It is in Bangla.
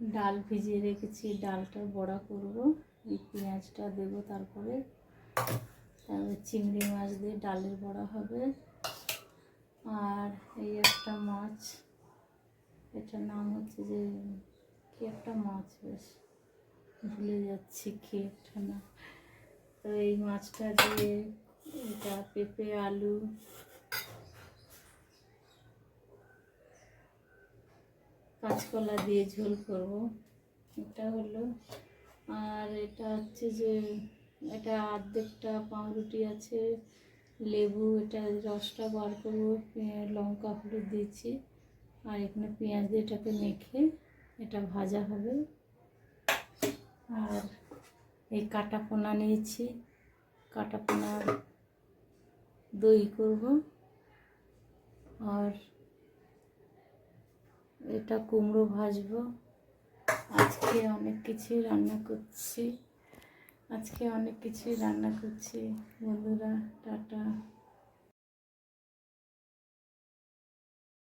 ডাল ভিজিয়ে রেখেছি, ডালটা বড়া করব, এই পেঁয়াজটা দেব তারপরে। তারপরে চিংড়ি মাছ দিয়ে ডালের বড়া হবে। আর এই একটা মাছ, এটার নাম হচ্ছে যে, কি একটা মাছ বেশ, ভুলে যাচ্ছি কি একটা না। তো এই মাছটা দিয়ে এটা পেঁপে, আলু কাঁচকলা দিয়ে ঝোল করব। এটা হলো। আর এটা হচ্ছে যে, এটা অর্ধেকটা পাউরুটি আছে, লেবু, এটা রসটা বার করব লঙ্কা, হলুদ দিয়েছি। আর এখানে পেঁয়াজ দিয়ে এটাকে মেখে এটা ভাজা হবে। আর এই কাটা পোনা নিয়েছি। কাটা পোনার দই করব। আর এটা কুমড়ো ভাজবো। আজকে অনেক কিছুই রান্না করছি। আজকে অনেক কিছুই রান্না করছি। বন্ধুরা, টাটা।